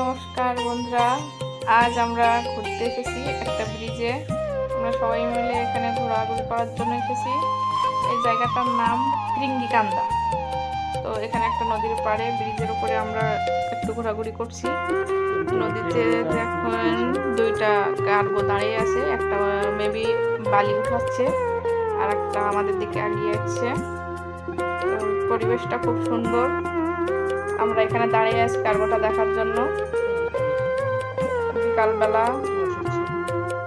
নমস্কার বন্ধুরা। আজ আমরা ঘুরতে এসেছি একটা ব্রিজে আমরা সবাই মিলে এখানে ঘোরাঘুরি করার জন্য এসেছি। এই জায়গাটার নাম কৃঙ্গিকান্দা। তো এখানে একটা নদীর পাড়ে ব্রিজের উপরে আমরা একটু ঘোরাঘুরি করছি। নদীতে দেখুন দুইটা কার্গো দাঁড়িয়ে আছে। একটা মেবি বালি উঠাচ্ছে আর একটা আমাদের দিকে আগিয়ে যাচ্ছে। পরিবেশটা খুব সুন্দর। আমরা এখানে দাঁড়িয়ে আছি কার্গোটা দেখার জন্য। বিকালবেলা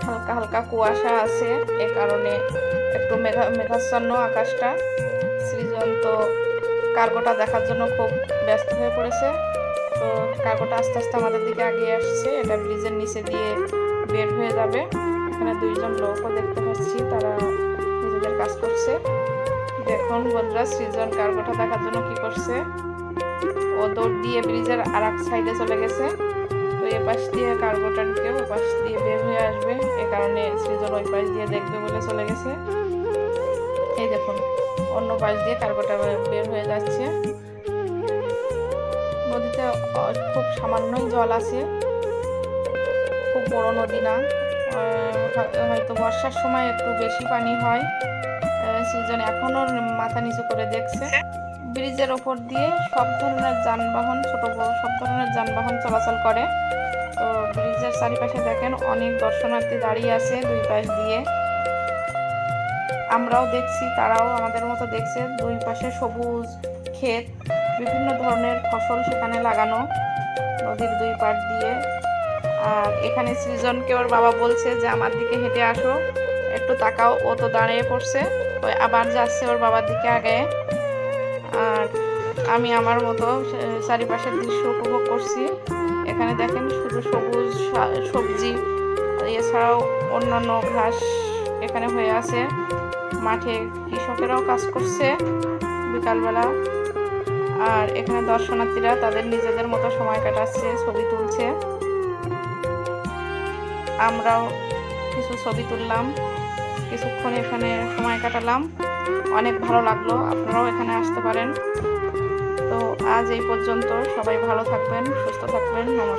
হালকা হালকা কুয়াশা আছে, এ কারণে একটু মেঘা মেঘাচ্ছন্ন আকাশটা। সৃজন তো কার্গোটা দেখার জন্য খুব ব্যস্ত হয়ে পড়েছে। তো কার্গোটা আস্তে আস্তে আমাদের দিকে এগিয়ে আসছে। এটা ব্রিজের নিচে দিয়ে বের হয়ে যাবে। এখানে দুইজন লোকও দেখতে পাচ্ছি, তারা নিজেদের কাজ করছে। দেখুন বন্ধুরা, সৃজন কার্গোটা দেখার জন্য কি করছে। ও দৌড় দিয়ে ব্রিজের আর এক সাইডে চলে গেছে। তো এ পাশ দিয়ে কার্গোটা ঢুকে ও পাশ দিয়ে বের হয়ে আসবে। এ কারণে সৃজন ওই পাশ দিয়ে দেখবে বলে চলে গেছে। এই দেখুন, অন্য পাশ দিয়ে কার্গোটা বের হয়ে যাচ্ছে। নদীতে খুব সামান্যই জল আছে। খুব বড় নদী না। হয়- হয়তো বর্ষার সময় একটু বেশি পানি হয়। সৃজন এখনও মাথা নিচু করে দেখছে। ব্রিজের ওপর দিয়ে সব ধরনের যানবাহন, ছোট বড় সব ধরনের যানবাহন চলাচল করে। তো ব্রিজের চারিপাশে দেখেন অনেক দর্শনার্থী দাঁড়িয়ে আছে দুই পাশ দিয়ে। আমরাও দেখছি, তারাও আমাদের মতো দেখছে। দুই পাশে সবুজ ক্ষেত, বিভিন্ন ধরনের ফসল সেখানে লাগানো নদীর দুই পাড় দিয়ে। আর এখানে সৃজনকে ওর বাবা বলছে যে, আমার দিকে হেঁটে আসো। একটু তাকাও, ও তো দাঁড়িয়ে পড়ছে। ওই আবার যাচ্ছে ওর বাবার দিকে আগে। আর আমি আমার মতো চারিপাশের দৃশ্য উপভোগ করছি। এখানে দেখেন শুধু সবুজ সবজি এছাড়াও অন্যান্য ঘাস এখানে হয়ে আছে। মাঠে কৃষকেরাও কাজ করছে বিকালবেলা। আর এখানে দর্শনার্থীরা তাদের নিজেদের মতো সময় কাটাচ্ছে, ছবি তুলছে। আমরাও কিছু ছবি তুললাম, কিছুক্ষণ এখানে সময় কাটালাম। অনেক ভালো লাগল, আপনারাও এখানে আসতে পারেন। তো আজ এই পর্যন্ত সবাই ভালো থাকবেন, সুস্থ থাকবেন, নমস্কার।